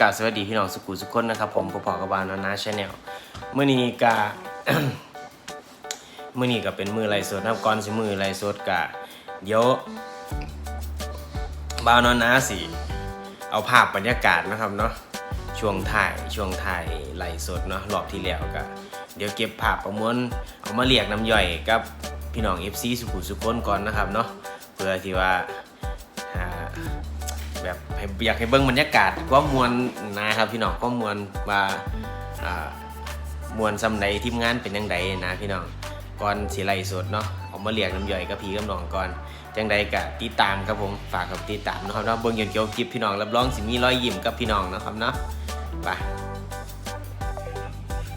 สวัสดีพี่น้องสุขุสุขคนนะครับ ผมพอกบบานนานาชาแนลเมื่อนี้กะเมื่อนี้ก็เป็นมือไลฟ์สดนะครับก่อนสิมือไลฟ์สดกะเดี๋ยวบาวนอนนาสิเอาภาพบรรยากาศนะครับเนาะช่วงถ่ายช่วงถ่ายไลสดเนาะรอบที่แล้วก็เดี๋ยวเก็บภาพประมวลเอามาเรียกน้ำย่อยกับพี่น้อง FC สุขุสุขคนก่อนนะครับเนาะเพื่อที่ว่า ให้อยากให้เบิ่งบรรยากาศก็มวลนะครับพี่น้องก็มวลว่าอ่ามวลซำใดทีมงานเป็นยังไงนะพี่น้องก่อนสิไล่สดเนาะเอามาเรียกน้ำย่อยกับพี่กับน้องก่อนจังใดกะติดตามครับผมฝากกับติดตามนะครับเนาะเบิ่งยนเกี่ยวคลิปพี่น้องรับรองสิมีรอยยิ้มกับพี่น้องนะครับเนาะไป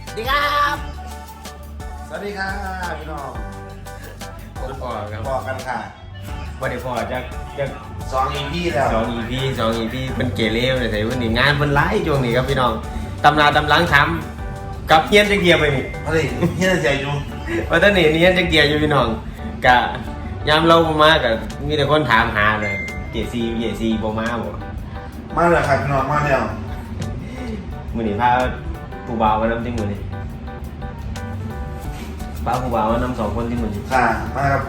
สวัสดีครับสวัสดีค่ะพี่น้องผมพอครับบอกกันค่ะวันนี้พอจะจะ สองอีพีแล้วสองอีพีสองอีพีเป็นเกเรเลยใส่วันนี้งานเป็นไล่ช่วงนี้ครับพี่น้องตำนาตำลังทำกับเฮียนจะเกียร์ไปนี่เฮ้ยเฮียใจอยู่ว่าตอนนี้นี่จะเกียร์อยู่พี่น้องกะยามเราบ่มากับมีแต่คนถามหาเลยเกียร์ซีเกียร์ซีบ่มาบ่มาเลยค่ะพี่น้องมาแล้วมื้อนี้พาผู้บ่าวมานำจริงมื้อนี้พาผู้บ่าวมานำสองคนที่มื้อนี้ค่ะมาครับ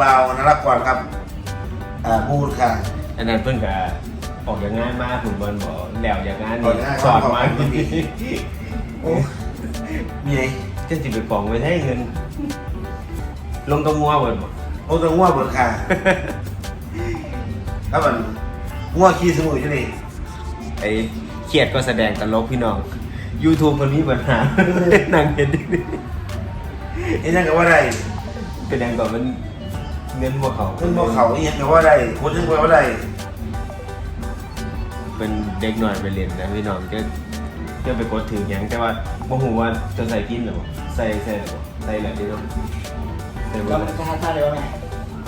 วาวนรักก่อนครับ อ่าพูดค่ะ อันนั้นเพิ่นก็ออกจากงานมาผมบ่บ่แล้วจากงานออนี่กจากงานสอนมาออกจากงาน โอ้มีไงจะสิไปกองไว้ให้เงิน ลงกับงัวเบิดบ่โอ้ตัวง่วงเบิดค่ะครับมันง่วงขี้สมุนอยู่นี่ไอ้เครียดก็แสดงตลกพี่น้อง YouTube เพิ่นมีปัญหา นั่งเห็นดิไอ้นั่นก็ว่าได้เป็นยังก่อนมัน เงินบ่เขาเพิ่งบอกเขาไอ้ยังก็ว่าได้พูดถึงว่าได้เป็นเด็กหน่อยไปเรียนนะพี่น้องจะจะไปกดถือหยังแต่ว่าบ่ฮู้ว่าจะใส่กินหรือบ่ใส่ใส่หรือบ่ใส่แหละพี่น้องใส่บ่เราล่ะจะหาท่าเร็วไหม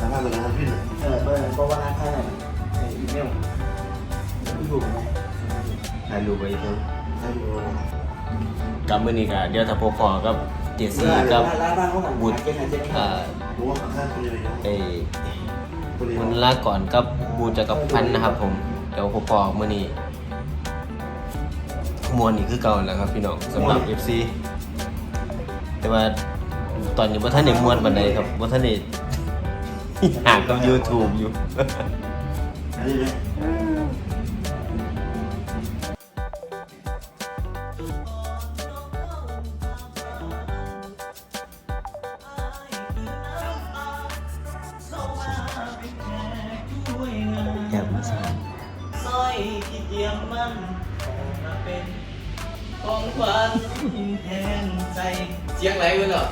สามารถเลยนะครับพี่เออเบอร์ก็ว่าหาท่าไหนเอออีเมลอยู่ไหมถ่ายรูปไว้เพิ่นใช่อยู่กับมื้อนี้ก็เดี๋ยวถ้าพบพอกับ เจดเอซี่อกับร้านบ้านเขาหาบุตรเจนหาเจนเอ่อรู้ว่าข้างๆตัวนี้ไอ้ตัวนี้คุณลาก่อนกับบูจักรพันธ์นะครับผม เดี๋ยวพบพอมื้อนี้มวนนี่คือเก่าแล้วครับพี่น้องสำหรับ FC แต่ว่าตอนนี้บ่ทันได้มวนปานใดครับบ่ทันได้หากับ YouTube อยู่ ของขวัญแทนใจเสียงไรกันเหรอ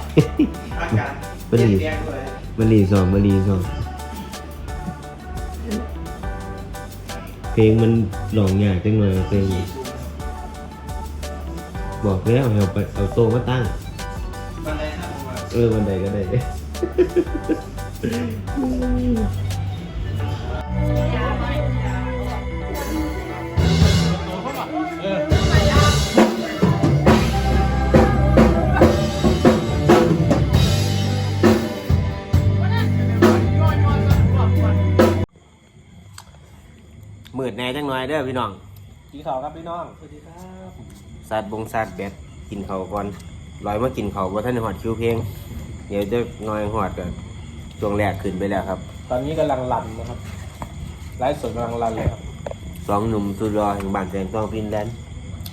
อากาศบรีเย็นๆเลยบรีสองบรีสองเพลงมันหลองยากจังเลยเพลงนี้บอกแล้วให้เอาไปเอาโต๊ะมาตั้งบันไดข้างบนเออวันใดก็ได้ จังหน่อยเด้อพี่น้องสีขาวครับพี่น้องสวัสดีครับสัดบงสัดแบดกินเขาวก่อนลอยมากินเขาวว่าท่านได้หอดคิวเพลงเดี๋ยวจะน้อยหอดกันช่วงแรกขึ้นไปแล้วครับ ตอนนี้กำลังรันนะครับไลฟ์สดกำลังรันเลยครับสองหนุ่มสุดรอแห่งบ้านแสงทองฟินแลนด์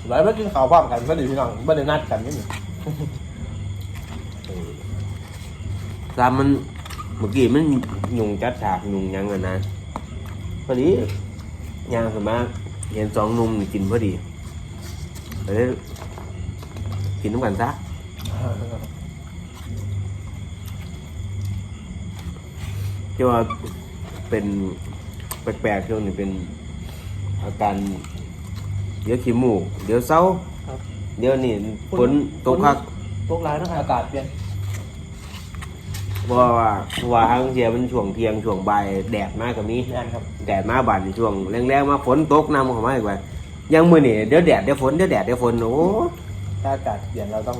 ไลฟ์ไม่กินข้าวพร้อมกันไม่ได้พี่น้องไม่ได้นัดกันนี่นี่ซ้ำมันเมื่อกี้มันยุงจัดฉากยุงหยังกันนะพอดี ย่างสมาเห็นสองหนุ่มนี่กินพอดีเลยกินน้ำกันซะที่ว่าเป็นแปลกๆช่วงนี้เป็นอาการเดี๋ยวขี้มูกเดี๋ยวเศร้าครับเดี๋ยวนี่ฝนตกคักตกร้ายนะครับอากาศเปลี่ยน เพราะว่าเพราะว่าทางเสียมันช่วงเที่ยงช่วงบ่ายแดดมากกับนี้งานครับแดดมาบานช่วงแรงๆมาฝนตกน้ำเข้ามาอีกว่ายังมือนี่เดี๋ยวแดดเดี๋ยวฝนเดี๋ยวแดดเดี๋ยวฝนโอ้ถ้าอากาศเปลี่ยนเราต้อง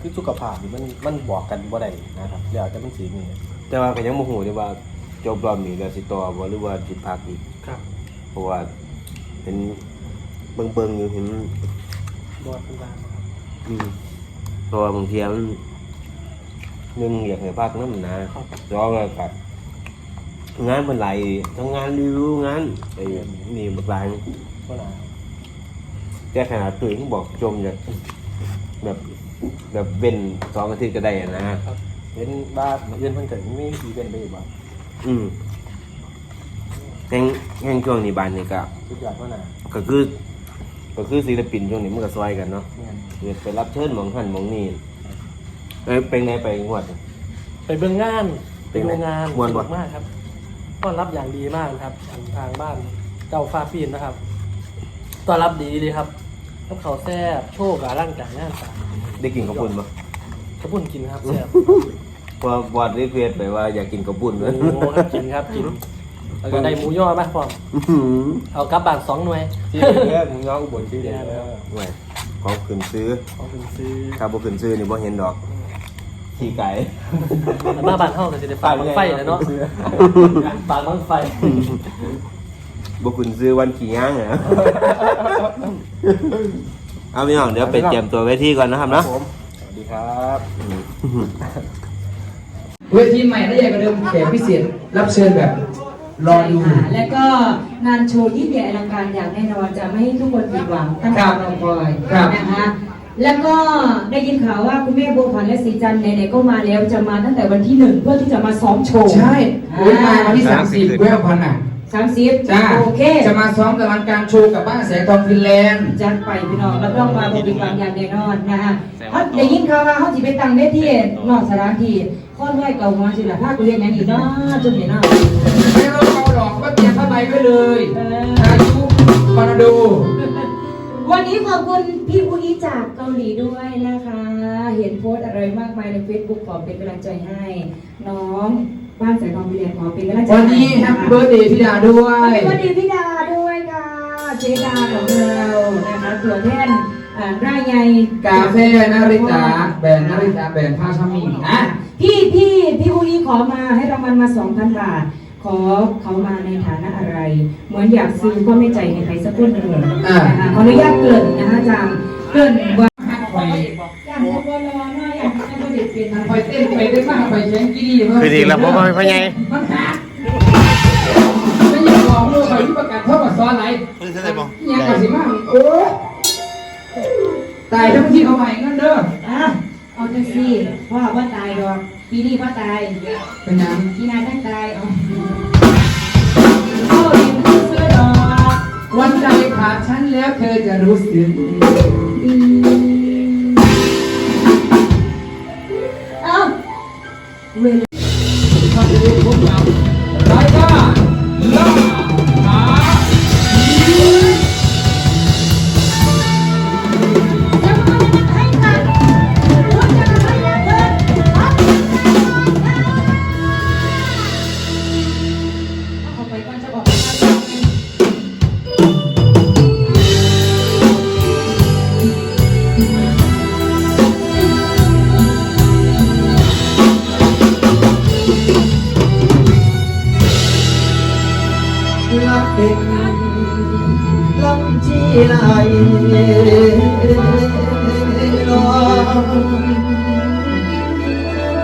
คือสุขภาพนี่มันมันบอกกันบ่ได้นะครับเดี๋ยวจะเป็นสีนี้แต่ว่าก็ยังโมโหที่ว่าจบรอบนี้แล้วสิต่อบ่หรือว่าสิพักอีกครับ เพราะว่าเป็นเบิ่งเบิ่งๆอยู่เห็นบอดเป็นบางครับอืมเพราะว่าบางทีมัน หนึ่งอยากให้พักน้ำนะสองก็กัดงานมันไหลายทั้งงานรีวิวงานไอ้นี่บางรายก็หนาแต่ขนาดตัวเองบอกจมแบบแบบ แบบเว้นสองอาทิตย์ก็ได้อะนะครับเห็นบ้านเย็นเพิ่นเกิดมีอีเวนต์ไปอีกบ้างอืมแห่งแห่งช่วงนี้บานนี่ก็ทุกอย่างก็หนาก็คือ ก็คือศิลปินช่วงนี้มันก็ซอยกันเนาะเนี่ยเดี๋ยวไปรับเชิญหมองหันหมองนี่ เอ้ยเป็นไงไปงวด ไปเบื้องงานเป็นไงดูงานม่วนบ่สกมากครับต้อนรับอย่างดีมากนะครับทางบ้านเจ้าฟ้าปีนนะครับต้อนรับดีเลยครับน้ำเขาวแซ่บโชคกับร่างกายงานสามได้กินข้าวปุ้นปะขาวปุ้นกินครับแซ่บพอบอดรีเควสไปว่าอยากกินข้าวปุ้นโอ้โหครับกินครับกินแล้วก็ได้หมูย่อมากพร้อมอื้อหือเอากลับบ้านสองหน่วย ที่เรื่องมึงย้อนอุบลที่เดียวไม่ของขึ้นซื้อเอาถึงซื้อ ถ้าบ่ขึ้นซื้อนี่บ่เห็นดอก ขี้ไก่แต่มาบ้านเฮาก็จะได้ฝากบังไฟแหล้วเนาะฝากบังไฟบ่ขึ้นซื้อวันขี้ย่างเหรอเอาพี่น้องเดี๋ยวไปเตรียมตัวไว้ที่ก่อนนะครับเนาะผมสวัสดีครับเวทีใหม่ได้ใหญ่กว่าเดิมแขกพิเศษรับเชิญแบบรอดูใช่ค่ะแล้วก็งานโชว์ยิ่งใหญ่อลังการอย่างแน่นอนจะไม่ให้ทุกคนผิดหวังตั้งครัแต่บรอคอยครับ นะคะ แล้วก็ได้ยินข่าวว่าคุณแม่บัวพันธ์และสีจันทร์ไหนๆก็มาแล้วจะมาตั้งแต่วันที่หนึ่งเพื่อที่จะมาซ้อมโชว์ใช่โอ้ยมาวันที่สามสิบเวลพันอะสามสิบจ้าโอเค จะมาซ้อมกับวันการโชว์กับบ้านแสงทองฟินแลนด์จัดไปพี่น้องแล้วก็มาบริการอย่างแน่นอนนะคะเขาได้ยินข่าวว่าเขาจะไปตั้งเวทีนอกสถานที่ข้อน้อยเก่าหัวสิละภาคเรียนอย่างอีกเนาะจุดนี้เนาะไม่ต้องเอาหรอกก็เตรียมผ้าใบไว้เลยเอออายุปานาโด วันนี้ขอบคุณพี่อุอีจากเกาหลีด้วยนะคะ เห็นโพสต์อะไรมากมายใน Facebook ขอเป็นกำลังใจให้ น้องบ้านสายทองพิเรียนขอเป็นกำลังใจวันนี้แฮปปี้เบิร์ดเดย์พี่ดาด้ววันยนี้วันดีพี่ดาด้วยค่ะเจดาของเรานะคะตัวแทนอ่าไร่ใหญ่กาแฟนาริตาแบรนด์นาริตาแบรนด์ผ้าชามีนะพี่พี่พี่อุอีขอมาให้รางวัลมา2,000บาท ขอเขามาในฐานะอะไร เหมือนอยากซื้อก็ไม่ใจให้ใครสักคนหนึ่งนะคะขออนุญาตเกริ่นนะคะอาจารย์เกริ่นว่าฮักไฟอย่างที่บัวลอยเนาะอย่างที่บัวเด็ดเป็นฮักไฟเต้นไปเต้นมาฮักไฟแข็งกี้ดีคือดีแล้วบ่บ่พ่อใหญ่ มันหักไม่อยากบอกลูกไปที่ประกาศเท่ากับซ้อนไหนยังกระสิมาโอ้ตายทั้งที่เอาใหม่เงินเด้อ อะเอาจังซี่พ่อว่าตายดอก ปีนี้พ่อตายเป็นยังปีหน้าตั้งตายเอาโอ้ยเสื้อดอกวันใดขาดฉันแล้วเธอจะรู้สึก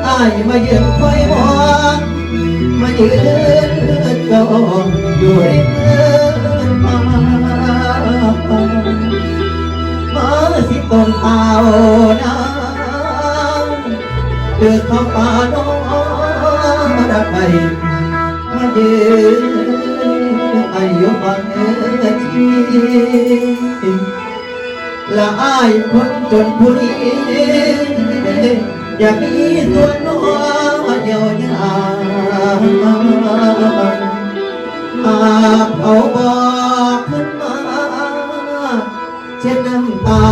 อายมายืนคอยมองมายืนจองอยู่ริมเนินมามาสิต้นเอาน้ำเดือดเข้าป่าน้องดับไปมายืนอายุบังเอิญที ละอายคนจนผู้นี้อยากมีส่วนน้อยเดียวยางหากเขาบอกขึ้นมาเช็ดน้ำตา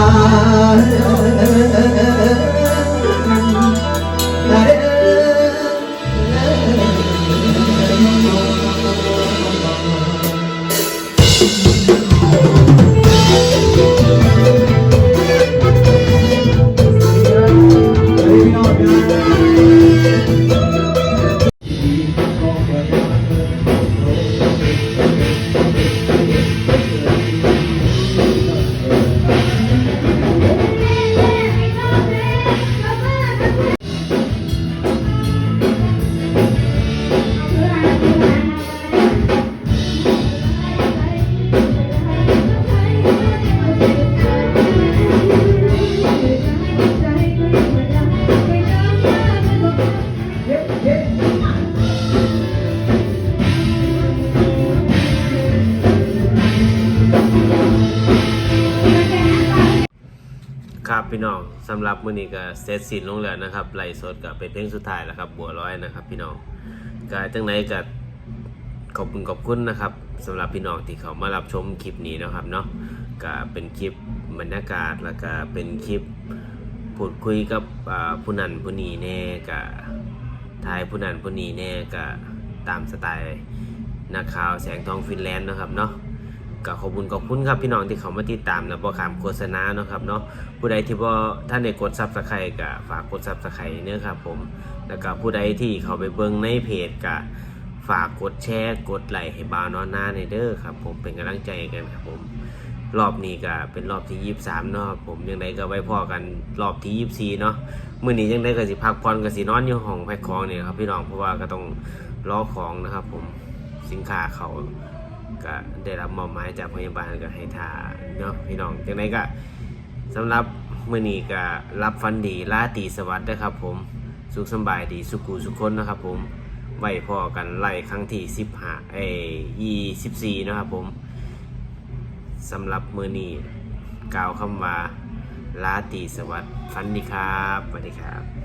พี่น้องสำหรับมื้อนี้ก็เสร็จสิ้นลงแล้วนะครับไลฟ์สดก็เป็นเพลงสุดท้ายแล้วครับ บัวร้อยนะครับ พี่น้องก็จังไหนก็ขอบคุณขอบคุณนะครับสำหรับพี่น้องที่เขามารับชมคลิปนี้นะครับเนาะก็เป็นคลิปบรรยากาศแล้วก็เป็นคลิปพูดคุยกับผู้นั้นผู้นี้แน่ก็ทายผู้นั้นผู้นี้แน่ก็ตามสไตล์นักข่าวแสงทองฟินแลนด์นะครับเนาะ ก็ขอบคุณขอบคุณครับพี่น้องที่เขามาติดตามและบ่ขามโฆษณาเนาะครับเนาะผู้ใดที่บ่ท่านได้กดซับสไครต์ก็ฝากกดซับสไครต์เนื้อครับผมแล้วก็ผู้ใดที่เขาไปเบิ่งในเพจก็ฝากกดแชร์กดไลค์ให้บ่าวนอนหน้าในเด้อครับ ผมเป็นกำลังใจกันครับผมรอบนี้ก็เป็นรอบที่ 23เนาะครับผมยังไงก็ไว้พอกันรอบที่ 24 เนาะมื้อนี้ยังไดก็สิพักผ่อนก็สินอนอยู่ห้องแพ็คของนี่ครับพี่น้องเพราะว่าก็ต้องรอของนะครับ ผมสินค้าเขา ก็ได้รับมอบหมายจากพยาบาลก็ให้ทาเนาะพี่น้องจังไดก็สำหรับมื้อนี้ก็รับฟันดีลาตีสวัสดิ์นะครับ ผมสุขสบายดีสุขุสุขคนนะครับ ผมไว้พอกันไล่ครั้งที่15เอ้ย24นะครับ ผมสำหรับมื้อนี้กล่าวคำว่าลาตีสวัสดิ์ฟันดีครับสวัสดีครับ